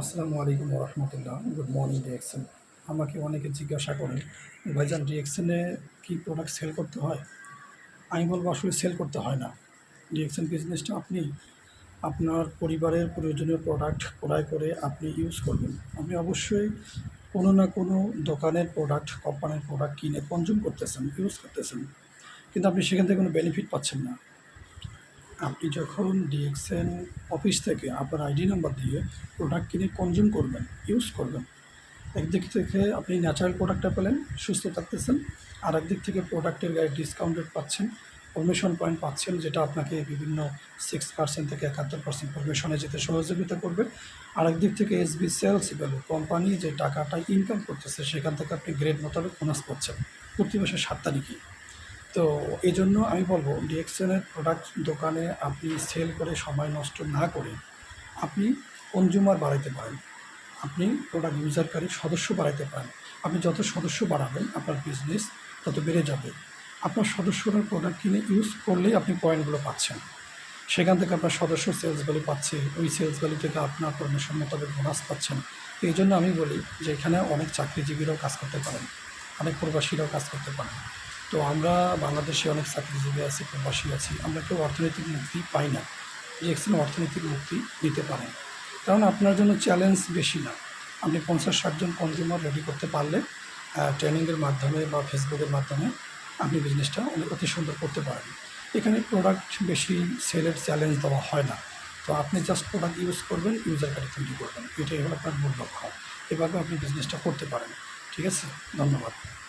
আসসালামু আলাইকুম রহমতুল্লাহ good morning ডিএক্সেন আমাকে অনেকে জিজ্ঞাসা করেন ভাইজান ডিএক্সেনে কি প্রোডাক্ট সেল করতে হয়? আমি বলব, আসলে সেল করতে হয় না। ডিএক্সেন বিজনেসটা আপনি আপনার পরিবারের প্রয়োজনীয় প্রোডাক্ট ক্রয় করে আপনি ইউজ করবেন। আপনি অবশ্যই কোনো না কোনো দোকানের প্রোডাক্ট কোম্পানির প্রোডাক্ট কিনে কনজিউম করতেছেন ইউজ করতেছেন। কিন্তু আপনি সেখান থেকে কোনো বেনিফিট পাচ্ছেন না। আপনি যখন ডিএক্সএন অফিস থেকে আপনার আইডি নাম্বার দিয়ে প্রোডাক্ট কিনে কনজিউম করবেন ইউজ করবেন, একদিক থেকে আপনি ন্যাচারাল প্রোডাক্টটা পেলেন, সুস্থ থাকতেছেন আর একদিক থেকে প্রোডাক্টের গায়ে ডিসকাউন্টেড পাচ্ছেন কমিশন পয়েন্ট পাচ্ছেন, যেটা আপনাকে বিভিন্ন সিক্স পার্সেন্ট থেকে একাত্তর পার্সেন্ট কমিশনে যেতে সহযোগিতা করবে। আর একদিক থেকে এসবি সেলস ভ্যালু কোম্পানি যে টাকাটা ইনকাম করতেছে, সেখান থেকে আপনি গ্রেড মোতাবেক বোনাস পাচ্ছেন। প্রতি মাসের সাত তারিখে। তো এই জন্য আমি বলব ডিএক্সএনের প্রোডাক্ট দোকানে আপনি সেল করে সময় নষ্ট না করে আপনি কনজিউমার বাড়াইতে পারেন। আপনি প্রোডাক্ট ইউজারকারী সদস্য বাড়াইতে পারেন। আপনি যত সদস্য বাড়াবেন, আপনার বিজনেস তত বেড়ে যাবে। আপনার সদস্যরা প্রোডাক্ট কিনে ইউজ করলেই আপনি পয়েন্টগুলো পাচ্ছেন। সেখান থেকে আপনার সদস্য সেলস ভ্যালু পাচ্ছে, ওই সেলস ভ্যালু থেকে আপনার কর্মেশন মোতাবেক বোনাস পাচ্ছেন। এই জন্য আমি বলি যে, এখানে অনেক চাকরিজীবীরাও কাজ করতে পারেন, অনেক প্রবাসীরাও কাজ করতে পারেন। তো আমরা বাংলাদেশে অনেক চাকরিজীবী আছি, প্রবাসী আছি, আমরা কেউ অর্থনৈতিক মুক্তি পাই না। যে এক্সেন অর্থনৈতিক মুক্তি নিতে পারেন। কারণ আপনার জন্য চ্যালেঞ্জ বেশি না। আপনি পঞ্চাশ ষাটজন কনজিউমার রেডি করতে পারলে ট্রেনিংয়ের মাধ্যমে বা ফেসবুকের মাধ্যমে আপনি বিজনেসটা অনেক অতি সুন্দর করতে পারেন। এখানে প্রোডাক্ট বেশি সেলের চ্যালেঞ্জ দেওয়া হয় না। তো আপনি জাস্ট প্রোডাক্ট ইউজ করবেন ইউজার কার্ড তৈরি করবেন। এটাই হলো আপনার মূল লক্ষ্য। এভাবে আপনি বিজনেসটা করতে পারেন। ঠিক আছে? ধন্যবাদ।